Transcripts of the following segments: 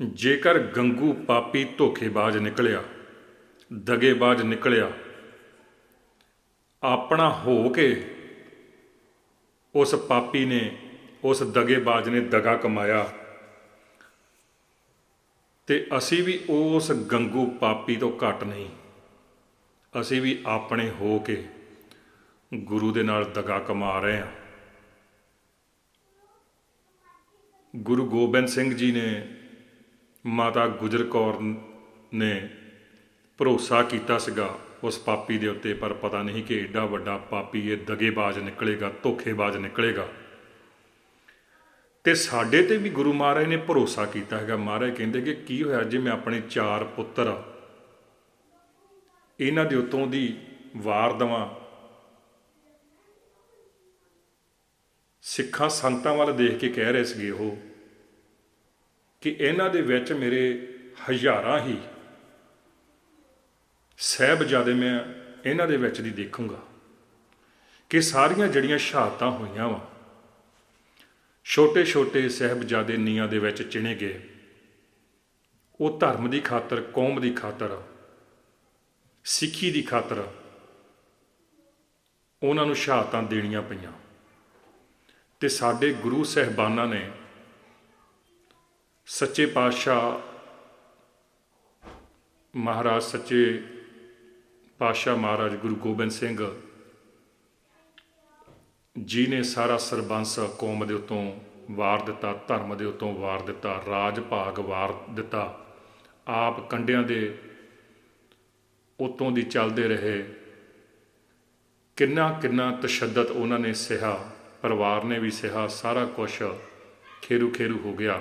ਜੇਕਰ ਗੰਗੂ ਪਾਪੀ ਧੋਖੇਬਾਜ਼ ਨਿਕਲਿਆ, ਦਗੇਬਾਜ਼ ਨਿਕਲਿਆ, ਆਪਣਾ ਹੋ ਕੇ ਉਸ ਪਾਪੀ ਨੇ, ਉਸ ਦਗੇਬਾਜ਼ ਨੇ ਦਗਾ ਕਮਾਇਆ ਤੇ ਅਸੀਂ ਵੀ ਉਸ ਗੰਗੂ ਪਾਪੀ ਤੋਂ ਘੱਟ ਨਹੀਂ। ਅਸੀਂ ਵੀ ਆਪਣੇ ਹੋ ਕੇ ਗੁਰੂ ਦੇ ਨਾਲ ਦਗਾ ਕਮਾ ਰਹੇ ਹਾਂ। ਗੁਰੂ ਗੋਬਿੰਦ ਸਿੰਘ ਜੀ ਨੇ ਮਾਤਾ ਗੁਜਰ ਕੌਰ ਨੇ ਭਰੋਸਾ ਕੀਤਾ ਸੀਗਾ ਉਸ ਪਾਪੀ ਦੇ ਉੱਤੇ, ਪਰ ਪਤਾ ਨਹੀਂ ਕਿ ਐਡਾ ਵੱਡਾ ਪਾਪੀ ਇਹ ਦਗੇਬਾਜ਼ ਨਿਕਲੇਗਾ, ਧੋਖੇਬਾਜ਼ ਨਿਕਲੇਗਾ। ਤੇ ਸਾਡੇ ਤੇ ਵੀ ਗੁਰੂ ਮਹਾਰਾਜ ਨੇ ਭਰੋਸਾ ਕੀਤਾ ਹੈਗਾ। ਮਹਾਰਾਜ ਕਹਿੰਦੇ ਕਿ ਕੀ ਹੋਇਆ ਜੇ ਮੈਂ ਆਪਣੇ ਚਾਰ ਪੁੱਤਰ ਇਹਨਾਂ ਦੇ ਉਤੋਂ ਦੀ ਵਾਰ ਦਵਾਂ? ਸਿੱਖਾਂ ਸੰਤਾਂ ਵੱਲ ਦੇਖ ਕੇ ਕਹਿ ਰਹੇ ਸੀਗੇ, ਉਹ ਕਿ ਇਹਨਾਂ ਦੇ ਵਿੱਚ ਮੇਰੇ ਹਜ਼ਾਰਾਂ ਹੀ ਸਹਿਬਜ਼ਾਦੇ ਮੈਂ ਇਹਨਾਂ ਦੇ ਵਿੱਚ ਦੀ ਦੇਖੂੰਗਾ ਕਿ ਸਾਰੀਆਂ ਜਿਹੜੀਆਂ ਸ਼ਹਾਦਤਾਂ ਹੋਈਆਂ ਵਾ ਛੋਟੇ ਛੋਟੇ ਸਹਿਬਜ਼ਾਦੇ ਨੀਆਂ ਦੇ ਵਿੱਚ ਚਿਣੇ ਗਏ। ਉਹ ਧਰਮ ਦੀ ਖਾਤਰ, ਕੌਮ ਦੀ ਖਾਤਰ, ਸਿੱਖੀ ਦੀ ਖਾਤਰ ਉਹਨਾਂ ਨੂੰ ਸ਼ਹਾਦਤਾਂ ਦੇਣੀਆਂ ਪਈਆਂ। ਤੇ ਸਾਡੇ ਗੁਰੂ ਸਹਿਬਾਨਾਂ ਨੇ ਸੱਚੇ ਪਾਤਸ਼ਾਹ ਮਹਾਰਾਜ ਸੱਚੇ ਪਾਤਸ਼ਾਹ ਮਹਾਰਾਜ ਗੁਰੂ ਗੋਬਿੰਦ ਸਿੰਘ ਜੀ ਨੇ ਸਾਰਾ ਸਰਬੰਸ ਕੌਮ ਦੇ ਉਤੋਂ ਵਾਰ ਦਿੱਤਾ ਧਰਮ ਦੇ ਉਤੋਂ ਵਾਰ ਦਿੱਤਾ ਰਾਜ ਭਾਗ ਵਾਰ ਦਿੱਤਾ ਆਪ ਕੰਡਿਆਂ ਦੇ ਉਤੋਂ ਦੀ ਚੱਲਦੇ ਰਹੇ ਕਿੰਨਾ ਕਿੰਨਾ ਤਸ਼ੱਦਦ ਉਹਨਾਂ ਨੇ ਸਿਹਾ ਪਰਿਵਾਰ ਨੇ ਵੀ ਸਿਹਾ ਸਾਰਾ ਕੁਝ ਖੇਰੂ ਖੇਰੂ ਹੋ ਗਿਆ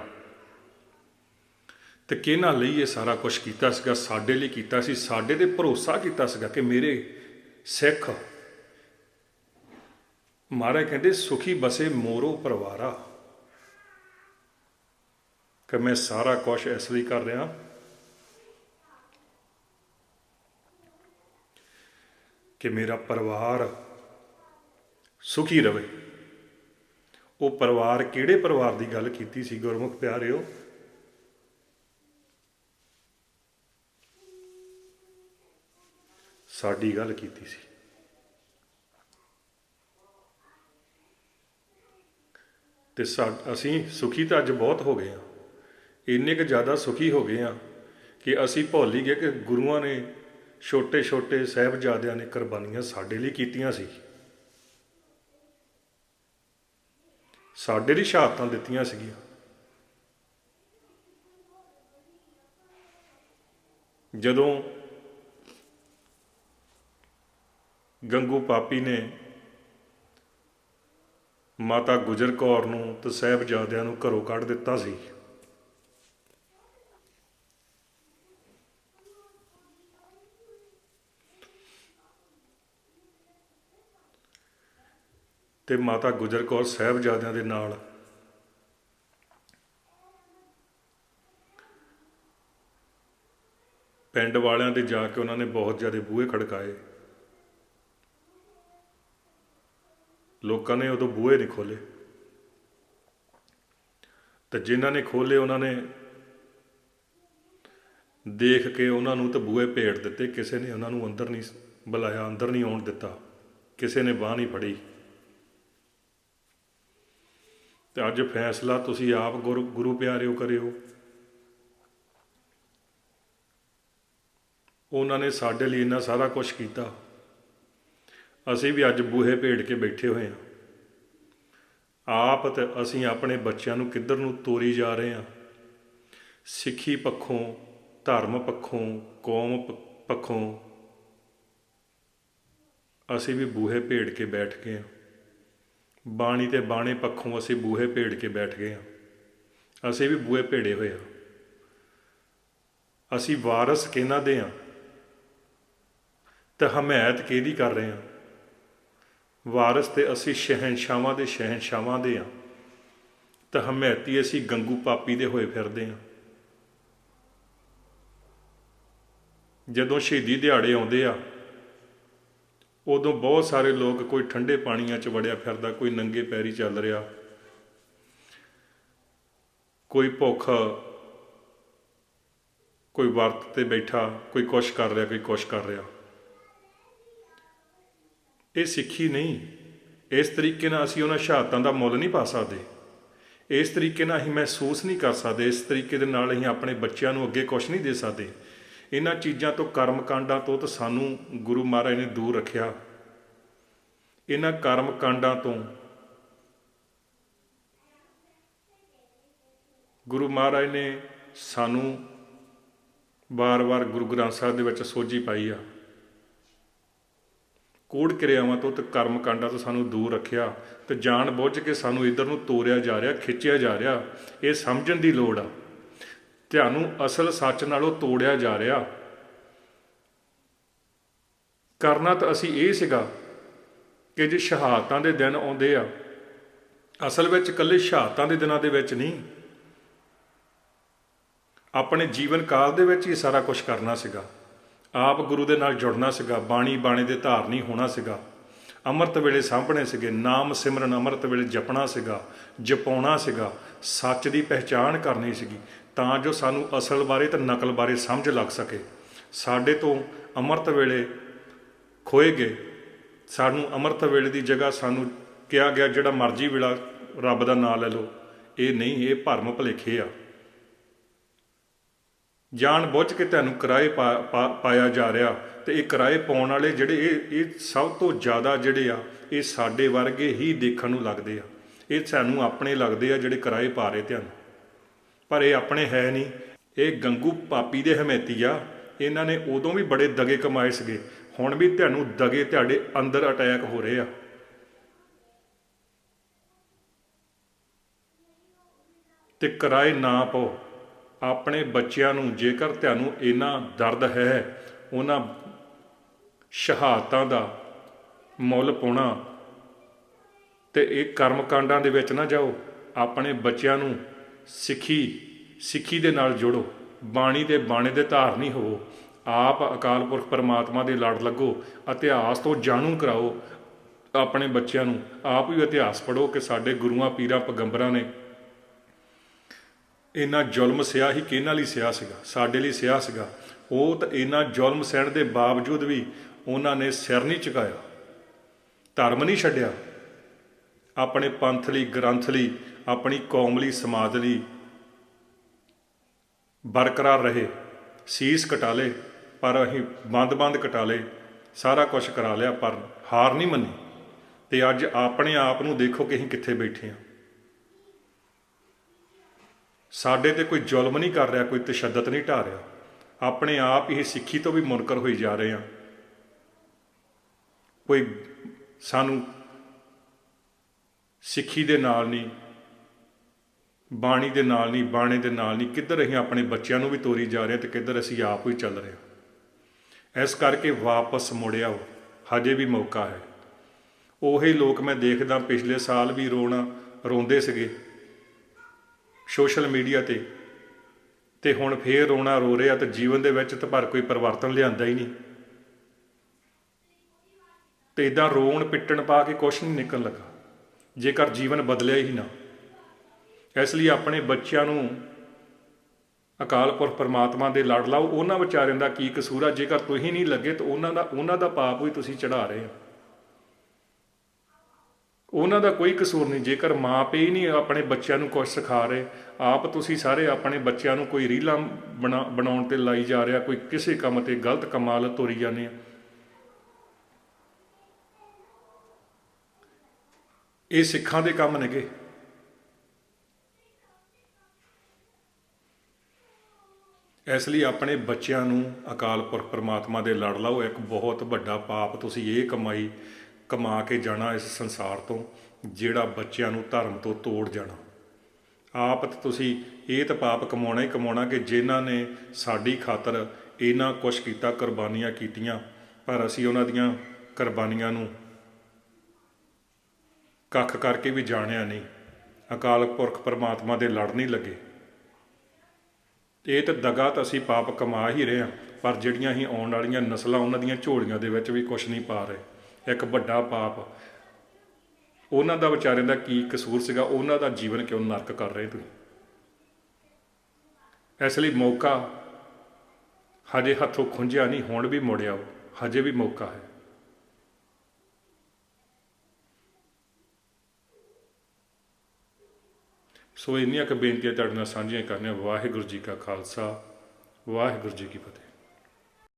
ਤੇ ਕਿਹਨਾਂ ਲਈ ਇਹ ਸਾਰਾ ਕੁਝ ਕੀਤਾ ਸੀਗਾ? ਸਾਡੇ ਲਈ ਕੀਤਾ ਸੀ। ਸਾਡੇ ਤੇ ਭਰੋਸਾ ਕੀਤਾ ਸੀਗਾ ਕਿ ਮੇਰੇ ਸਿੱਖ ਮਹਾਰਾਜ ਕਹਿੰਦੇ, ਸੁਖੀ ਬਸੇ ਮੋਰੋ ਪਰਿਵਾਰਾ। ਕਿ ਮੈਂ ਸਾਰਾ ਕੁਝ ਇਸ ਲਈ ਕਰ ਰਿਹਾ। ਕਿ ਮੇਰਾ ਪਰਿਵਾਰ ਸੁਖੀ ਰਵੇ। ਉਹ ਪਰਿਵਾਰ ਕਿਹੜੇ ਪਰਿਵਾਰ ਦੀ ਗੱਲ ਕੀਤੀ ਸੀ ਗੁਰਮੁਖ ਪਿਆਰਿਓ? ਸਾਡੀ ਗੱਲ ਕੀਤੀ ਸੀ। ਤੇ ਅਸੀਂ ਸੁਖੀ ਤਾਂ ਅੱਜ ਬਹੁਤ ਹੋ ਗਏ ਆ ਇੰਨੇ ਕੁ ਜ਼ਿਆਦਾ ਸੁਖੀ ਹੋ ਗਏ ਆ ਕਿ ਅਸੀਂ ਭੁੱਲ ਹੀ ਗਏ ਕਿ ਗੁਰੂਆਂ ਨੇ ਛੋਟੇ ਛੋਟੇ ਸਹਿਬਜ਼ਾਦਿਆਂ ਨੇ ਕੁਰਬਾਨੀਆਂ ਸਾਡੇ ਲਈ ਕੀਤੀਆਂ ਸੀ। ਸਾਡੇ ਲਈ ਸ਼ਹਾਦਤਾਂ ਦਿੱਤੀਆਂ ਸੀਗੀਆਂ। ਜਦੋਂ ਗੰਗੂ ਪਾਪੀ ਨੇ ਮਾਤਾ ਗੁਜਰ ਕੌਰ ਨੂੰ ਤੇ ਸਹਿਬਜ਼ਾਦਿਆਂ ਨੂੰ ਘਰੋਂ ਕੱਢ ਦਿੱਤਾ ਸੀ। ਤੇ ਮਾਤਾ ਗੁਜਰ ਕੌਰ ਸਹਿਬਜ਼ਾਦਿਆਂ ਦੇ ਨਾਲ ਪਿੰਡ ਵਾਲਿਆਂ ਦੇ ਜਾ ਕੇ ਉਹਨਾਂ ਨੇ ਬਹੁਤ ਜ਼ਿਆਦਾ ਬੂਹੇ ਖੜਕਾਏ। ਲੋਕਾਂ ਨੇ ਉਦੋਂ ਬੂਹੇ ਨਹੀਂ ਖੋਲੇ ਤੇ ਜਿਨ੍ਹਾਂ ਨੇ ਖੋਲੇ ਉਹਨਾਂ ਨੇ ਦੇਖ ਕੇ ਉਹਨਾਂ ਨੂੰ ਤੇ ਬੂਹੇ ਭੇੜ ਦਿੱਤੇ। ਕਿਸੇ ਨੇ ਉਹਨਾਂ ਨੂੰ ਅੰਦਰ ਨਹੀਂ ਬੁਲਾਇਆ, ਅੰਦਰ ਨਹੀਂ ਆਉਣ ਦਿੱਤਾ। ਕਿਸੇ ਨੇ ਬਾਹ ਨਹੀਂ ਫੜੀ। ਤੇ ਅੱਜ ਫੈਸਲਾ ਤੁਸੀਂ ਆਪ ਗੁਰੂ ਗੁਰੂ ਪਿਆਰਿਓ ਕਰਿਓ। ਉਹਨਾਂ ਨੇ ਸਾਡੇ ਲਈ ਇੰਨਾ ਸਾਰਾ ਕੁਝ ਕੀਤਾ। ਅਸੀਂ ਵੀ ਅੱਜ ਬੂਹੇ ਭੇੜ ਕੇ ਬੈਠੇ ਹੋਏ ਹਾਂ। ਆਪ ਤੇ ਅਸੀਂ ਆਪਣੇ ਬੱਚਿਆਂ ਨੂੰ ਕਿੱਧਰ ਨੂੰ ਤੋਰੀ ਜਾ ਰਹੇ ਹਾਂ? ਸਿੱਖੀ ਪੱਖੋਂ, ਧਰਮ ਪੱਖੋਂ, ਕੌਮ ਪੱਖੋਂ ਅਸੀਂ ਵੀ ਬੂਹੇ ਭੇੜ ਕੇ ਬੈਠ ਗਏ ਹਾਂ। ਬਾਣੀ ਤੇ ਬਾਣੇ ਪੱਖੋਂ ਅਸੀਂ ਬੂਹੇ ਭੇੜ ਕੇ ਬੈਠ ਗਏ ਹਾਂ। ਅਸੀਂ ਵੀ ਬੂਹੇ ਭੇੜੇ ਹੋਏ ਹਾਂ। ਅਸੀਂ ਵਾਰਸ ਕਿਹਨਾਂ ਦੇ ਹਾਂ? ਤੇ ਹਮਾਇਤ ਕਿਹਦੀ ਕਰ ਰਹੇ ਹਾਂ? ਵਾਰਸ ਤੇ ਅਸੀਂ ਸ਼ਹਿਨਸ਼ਾਵਾਂ ਦੇ ਸ਼ਹਿਨਸ਼ਾਵਾਂ ਦੇ ਹਾਂ। ਤਾਂ ਹਮਾਇਤੀ ਅਸੀਂ ਗੰਗੂ ਪਾਪੀ ਦੇ ਹੋਏ ਫਿਰਦੇ ਹਾਂ। ਜਦੋਂ ਸ਼ਹੀਦੀ ਦਿਹਾੜੇ ਆਉਂਦੇ ਆ, ਉਦੋਂ ਬਹੁਤ ਸਾਰੇ ਲੋਕ ਕੋਈ ਠੰਡੇ ਪਾਣੀਆਂ 'ਚ ਵੜਿਆ ਫਿਰਦਾ, ਕੋਈ ਨੰਗੇ ਪੈਰੀ ਚੱਲ ਰਿਹਾ। ਕੋਈ ਭੁੱਖ, ਕੋਈ ਵਰਤ ਤੇ ਬੈਠਾ, ਕੋਈ ਕੁਛ ਕਰ ਰਿਹਾ, ਕੋਈ ਕੁਛ ਕਰ ਰਿਹਾ। ਇਹ ਸਿੱਖੀ ਨਹੀਂ। ਇਸ ਤਰੀਕੇ ਨਾਲ ਅਸੀਂ ਉਹਨਾਂ ਸ਼ਹਾਦਤਾਂ ਦਾ ਮੁੱਲ ਨਹੀਂ ਪਾ ਸਕਦੇ। ਇਸ ਤਰੀਕੇ ਨਾਲ ਅਸੀਂ ਮਹਿਸੂਸ ਨਹੀਂ ਕਰ ਸਕਦੇ। ਇਸ ਤਰੀਕੇ ਦੇ ਨਾਲ ਅਸੀਂ ਆਪਣੇ ਬੱਚਿਆਂ ਨੂੰ ਅੱਗੇ ਕੁਝ ਨਹੀਂ ਦੇ ਸਕਦੇ। ਇਹਨਾਂ ਚੀਜ਼ਾਂ ਤੋਂ ਕਰਮ ਕਾਂਡਾਂ ਤੋਂ ਤਾਂ ਸਾਨੂੰ ਗੁਰੂ ਮਹਾਰਾਜ ਨੇ ਦੂਰ ਰੱਖਿਆ। ਇਹਨਾਂ ਕਰਮ ਕਾਂਡਾਂ ਤੋਂ ਗੁਰੂ ਮਹਾਰਾਜ ਨੇ ਸਾਨੂੰ ਵਾਰ-ਵਾਰ ਗੁਰੂ ਗ੍ਰੰਥ ਸਾਹਿਬ ਦੇ ਵਿੱਚ ਸੋਝੀ ਪਾਈ ਆ। ਕੋੜ ਕਿਰਿਆਵਾਂ ਤੋਂ ਤੇ ਕਰਮ ਕਾਂਡਾਂ ਤੋਂ ਸਾਨੂੰ ਦੂਰ ਰੱਖਿਆ ਤੇ ਜਾਣ ਬੁੱਝ ਕੇ ਸਾਨੂੰ ਇਧਰ ਨੂੰ ਤੋਰਿਆ ਜਾ ਰਿਹਾ, ਖਿੱਚਿਆ ਜਾ ਰਿਹਾ, ਇਹ ਸਮਝਣ ਦੀ ਲੋੜ ਆ। ਤੁਹਾਨੂੰ ਅਸਲ ਸੱਚ ਨਾਲੋਂ ਤੋੜਿਆ ਜਾ ਰਿਹਾ। ਕਰਨਾ ਤਾਂ ਅਸੀਂ ਇਹ ਸੀਗਾ ਕਿ ਜੇ ਸ਼ਹਾਦਤਾਂ ਦੇ ਦਿਨ ਆਉਂਦੇ ਆ, ਅਸਲ ਵਿੱਚ ਇਕੱਲੇ ਸ਼ਹਾਦਤਾਂ ਦੇ ਦਿਨਾਂ ਦੇ ਵਿੱਚ ਨਹੀਂ। ਆਪਣੇ ਜੀਵਨ ਕਾਲ ਦੇ ਵਿੱਚ ਹੀ ਸਾਰਾ ਕੁਝ ਕਰਨਾ ਸੀਗਾ। ਆਪ ਗੁਰੂ ਦੇ ਨਾਲ ਜੁੜਨਾ ਸੀਗਾ, ਬਾਣੀ ਬਾਣੇ ਦੇ ਧਾਰਨੀ ਹੋਣਾ ਸੀਗਾ। ਅੰਮ੍ਰਿਤ ਵੇਲੇ ਸਾਂਭਣੇ ਸੀਗੇ, ਨਾਮ ਸਿਮਰਨ ਅੰਮ੍ਰਿਤ ਵੇਲੇ ਜਪਣਾ ਸੀਗਾ, ਜਪਾਉਣਾ ਸੀਗਾ, ਸੱਚ ਦੀ ਪਹਿਚਾਣ ਕਰਨੀ ਸੀਗੀ, ਤਾਂ ਜੋ ਸਾਨੂੰ ਅਸਲ ਬਾਰੇ ਤੇ ਨਕਲ ਬਾਰੇ ਸਮਝ ਲੱਗ ਸਕੇ। ਸਾਡੇ ਤੋਂ ਅੰਮ੍ਰਿਤ ਵੇਲੇ ਖੋਏ ਗਏ। ਸਾਨੂੰ ਅੰਮ੍ਰਿਤ ਵੇਲੇ ਦੀ ਜਗ੍ਹਾ ਸਾਨੂੰ ਕਿਹਾ ਗਿਆ, ਜਿਹੜਾ ਮਰਜ਼ੀ ਵੇਲਾ ਰੱਬ ਦਾ ਨਾਮ ਲੈ ਲਓ। ਇਹ ਨਹੀਂ, ਇਹ ਭਰਮ ਭਲੇਖੇ ਆ। ਜਾਣ ਬੁੱਝ ਕੇ ਤੁਹਾਨੂੰ ਕਿਰਾਏ ਪਾ- ਪਾ- ਪਾਇਆ ਜਾ ਰਿਹਾ ਤੇ ਇਹ ਕਿਰਾਏ ਪਾਉਣ ਵਾਲੇ ਜਿਹੜੇ ਇਹ ਇਹ ਸਭ ਤੋਂ ਜ਼ਿਆਦਾ ਜਿਹੜੇ ਆ, ਇਹ ਸਾਡੇ ਵਰਗੇ ਹੀ ਦੇਖਣ ਨੂੰ ਲੱਗਦੇ ਆ। ਇਹ ਸਾਨੂੰ ਆਪਣੇ ਲੱਗਦੇ ਆ ਜਿਹੜੇ ਕਿਰਾਏ ਪਾ ਰਹੇ ਤੁਹਾਨੂੰ ਪਰ ਇਹ ਆਪਣੇ ਹੈ ਨਹੀਂ। ਇਹ ਗੰਗੂ ਪਾਪੀ ਦੇ ਹਮੈਤੀ ਆ। ਇਹਨਾਂ ਨੇ ਉਦੋਂ ਵੀ ਬੜੇ ਦਗੇ ਕਮਾਏ ਸੀਗੇ। ਹੁਣ ਵੀ ਤੁਹਾਨੂੰ ਦਗੇ ਤੁਹਾਡੇ ਅੰਦਰ ਅਟੈਕ ਹੋ ਰਹੇ ਆ। ਤੇ ਕਿਰਾਏ ਨਾ ਪਾਓ। ਆਪਣੇ ਬੱਚਿਆਂ ਨੂੰ, ਜੇਕਰ ਤੁਹਾਨੂੰ ਇੰਨਾ ਦਰਦ ਹੈ, ਉਹਨਾਂ ਸ਼ਹਾਦਤਾਂ ਦਾ ਮੁੱਲ ਪਾਉਣਾ ਤੇ ਇਹ ਕਰਮ ਕਾਂਡਾਂ ਦੇ ਵਿੱਚ ਨਾ ਜਾਓ। ਆਪਣੇ ਬੱਚਿਆਂ ਨੂੰ ਸਿੱਖੀ ਸਿੱਖੀ ਦੇ ਨਾਲ ਜੋੜੋ। ਬਾਣੀ ਦੇ ਬਾਣੇ ਦੇ ਧਾਰਨੀ ਹੋਵੋ। ਆਪ ਅਕਾਲ ਪੁਰਖ ਪਰਮਾਤਮਾ ਦੇ ਲੜ ਲੱਗੋ। ਇਤਿਹਾਸ ਤੋਂ ਜਾਣੂ ਕਰਾਓ। ਆਪਣੇ ਬੱਚਿਆਂ ਨੂੰ ਆਪ ਵੀ ਇਤਿਹਾਸ ਪੜ੍ਹੋ ਕਿ ਸਾਡੇ ਗੁਰੂਆਂ, ਪੀਰਾਂ, ਪੈਗੰਬਰਾਂ ਨੇ ਇੰਨਾ ਜ਼ੁਲਮ ਸਿਆ ਹੀ ਕਿਹਨਾਂ ਲਈ ਸਿਆ ਸੀਗਾ? ਸਾਡੇ ਲਈ ਸਿਆ ਸੀਗਾ। ਉਹ ਤਾਂ ਇੰਨਾ ਜ਼ੁਲਮ ਸਹਿਣ ਦੇ ਬਾਵਜੂਦ ਵੀ ਉਹਨਾਂ ਨੇ ਸਿਰ ਨਹੀਂ ਝੁਕਾਇਆ। ਧਰਮ ਨਹੀਂ ਛੱਡਿਆ। ਆਪਣੇ ਪੰਥ ਲਈ, ਗ੍ਰੰਥ ਲਈ, ਆਪਣੀ ਕੌਮ ਲਈ, ਸਮਾਜ ਲਈ ਬਰਕਰਾਰ ਰਹੇ। ਸੀਸ ਕਟਾ ਲੇ ਪਰ ਅਸੀਂ ਬੰਦ-ਬੰਦ ਕਟਾ ਲੇ ਸਾਰਾ ਕੁਝ ਕਰਾ ਲਿਆ, ਪਰ ਹਾਰ ਨਹੀਂ ਮੰਨੀ। ਤੇ ਅੱਜ ਆਪਣੇ ਆਪ ਨੂੰ ਦੇਖੋ ਕਿ ਅਸੀਂ ਕਿੱਥੇ ਬੈਠੇ ਹਾਂ। ਸਾਡੇ ਤੇ ਕੋਈ ਜ਼ੁਲਮ ਨਹੀਂ ਕਰ ਰਿਹਾ, ਕੋਈ ਤਸ਼ੱਦਦ ਨਹੀਂ ਢਾ ਰਿਹਾ। ਆਪਣੇ ਆਪ ਹੀ ਸਿੱਖੀ ਤੋਂ ਵੀ ਮੁਨਕਰ ਹੋਈ ਜਾ ਰਹੇ ਹਾਂ। ਕੋਈ ਸਾਨੂੰ ਸਿੱਖੀ ਦੇ ਨਾਲ ਨਹੀਂ, ਬਾਣੀ ਦੇ ਨਾਲ ਨਹੀਂ, ਬਾਣੇ ਦੇ ਨਾਲ ਨਹੀਂ, ਕਿੱਧਰ ਅਸੀਂ ਆਪਣੇ ਬੱਚਿਆਂ ਨੂੰ ਵੀ ਤੋਰੀ ਜਾ ਰਹੇ ਹਾਂ ਤੇ ਕਿੱਧਰ ਅਸੀਂ ਆਪ ਹੀ ਚੱਲ ਰਹੇ ਹਾਂ। ਇਸ ਕਰਕੇ ਵਾਪਸ ਮੁੜਿਆ ਹਜੇ ਵੀ ਮੌਕਾ ਹੈ। ਉਹੀ ਲੋਕ ਮੈਂ ਦੇਖਦਾ ਪਿਛਲੇ ਸਾਲ ਵੀ ਰੋਣਾ, ਰੋਂਦੇ ਸੀਗੇ। ਸੋਸ਼ਲ ਮੀਡੀਆ ਤੇ। ਤੇ ਹੁਣ ਫੇਰ ਰੋਣਾ ਰੋ ਰਿਹਾ ਤੇ ਜੀਵਨ ਦੇ ਵਿੱਚ ਤਾਂ ਪਰ ਕੋਈ ਪਰਿਵਰਤਨ ਲਿਆਂਦਾ ਹੀ ਨਹੀਂ। ਤੇ ਇਦਾਂ ਰੋਣ ਪਿੱਟਣ ਪਾ ਕੇ ਕੁਛ ਨਹੀਂ ਨਿਕਲ ਲੱਗਾ। ਜੇਕਰ ਜੀਵਨ ਬਦਲਿਆ ਹੀ ਨਾ। ਇਸ ਲਈ ਆਪਣੇ ਬੱਚਿਆਂ ਨੂੰ ਅਕਾਲ ਪੁਰਖ ਪਰਮਾਤਮਾ ਦੇ ਲੜ ਲਾਓ। ਉਹਨਾਂ ਵਿਚਾਰਿਆਂ ਦਾ ਕੀ ਕਸੂਰ ਆ? ਜੇਕਰ ਤੁਸੀਂ ਨਹੀਂ ਲੱਗੇ ਤਾਂ ਉਹਨਾਂ ਦਾ ਉਹਨਾਂ ਦਾ ਪਾਪ ਵੀ ਤੁਸੀਂ ਚੜਾ ਰਹੇ ਹੋ। ਉਹਨਾਂ ਦਾ ਕੋਈ ਕਸੂਰ ਨਹੀਂ। ਜੇਕਰ ਮਾਂ ਪਿਓ ਹੀ ਨਹੀਂ ਆਪਣੇ ਬੱਚਿਆਂ ਨੂੰ ਕੁਝ ਸਿਖਾ ਰਹੇ, ਆਪ ਤੁਸੀਂ ਸਾਰੇ ਆਪਣੇ ਬੱਚਿਆਂ ਨੂੰ ਕੋਈ ਰੀਲਾਂ ਬਣਾ- ਬਣਾਉਣ ਤੇ ਲਾਈ ਜਾ ਰਿਹਾ ਕੋਈ ਕਿਸੇ ਕੰਮ ਤੇ ਗਲਤ ਕਮਾਲ ਤੋਰੀ ਜਾਂਦੇ ਆ। ਇਹ ਸਿੱਖਾਂ ਦੇ ਕੰਮ ਨੇਗੇ। ਇਸ ਲਈ ਆਪਣੇ ਬੱਚਿਆਂ ਨੂੰ ਅਕਾਲ ਪੁਰਖ ਪਰਮਾਤਮਾ ਦੇ ਲੜ ਲਾਓ। ਇੱਕ ਬਹੁਤ ਵੱਡਾ ਪਾਪ ਤੁਸੀਂ ਇਹ ਕਮਾਈ ਕਮਾ ਕੇ ਜਾਣਾ ਇਸ ਸੰਸਾਰ ਤੋਂ, ਜਿਹੜਾ ਬੱਚਿਆਂ ਨੂੰ ਧਰਮ ਤੋਂ ਤੋੜ ਜਾਣਾ। ਆਪ ਤਾਂ ਤੁਸੀਂ ਇਹ ਤਾਂ ਪਾਪ ਕਮਾਉਣਾ ਹੀ ਕਮਾਉਣਾ ਕਿ ਜਿਨ੍ਹਾਂ ਨੇ ਸਾਡੀ ਖਾਤਰ ਇਹਨਾਂ ਕੁਛ ਕੀਤਾ, ਕੁਰਬਾਨੀਆਂ ਕੀਤੀਆਂ, ਪਰ ਅਸੀਂ ਉਹਨਾਂ ਦੀਆਂ ਕੁਰਬਾਨੀਆਂ ਨੂੰ ਕੱਖ ਕਰਕੇ ਵੀ ਜਾਣਿਆ ਨਹੀਂ। ਅਕਾਲ ਪੁਰਖ ਪਰਮਾਤਮਾ ਦੇ ਲੜ ਨਹੀਂ ਲੱਗੇ। ਇਹ ਤਾਂ ਦਗਾ ਤਾਂ ਅਸੀਂ ਪਾਪ ਕਮਾ ਹੀ ਰਹੇ ਹਾਂ, ਪਰ ਜਿਹੜੀਆਂ ਹੀ ਆਉਣ ਵਾਲੀਆਂ ਨਸਲਾਂ, ਉਹਨਾਂ ਦੀਆਂ ਝੋਲੀਆਂ ਦੇ ਵਿੱਚ ਵੀ ਕੁਝ ਨਹੀਂ ਪਾ ਰਹੇ। ਇੱਕ ਵੱਡਾ ਪਾਪ। ਉਹਨਾਂ ਦਾ ਵਿਚਾਰਿਆਂ ਦਾ ਕੀ ਕਸੂਰ ਸੀਗਾ? ਉਹਨਾਂ ਦਾ ਜੀਵਨ ਕਿਉਂ ਨਰਕ ਕਰ ਰਹੇ ਤੁਸੀਂ? ਇਸ ਲਈ ਮੌਕਾ ਹਜੇ ਹੱਥੋਂ ਖੁੰਝਿਆ ਨਹੀਂ, ਹੁਣ ਵੀ ਮੁੜਿਆ ਹਜੇ ਵੀ ਮੌਕਾ ਹੈ। ਸੋ ਇੰਨੀਆਂ ਕੁ ਬੇਨਤੀਆਂ ਤੁਹਾਡੇ ਨਾਲ ਸਾਂਝੀਆਂ ਕਰਨੀਆਂ। ਵਾਹਿਗੁਰੂ ਜੀ ਕਾ ਖਾਲਸਾ, ਵਾਹਿਗੁਰੂ ਜੀ ਕੀ ਫਤਿਹ।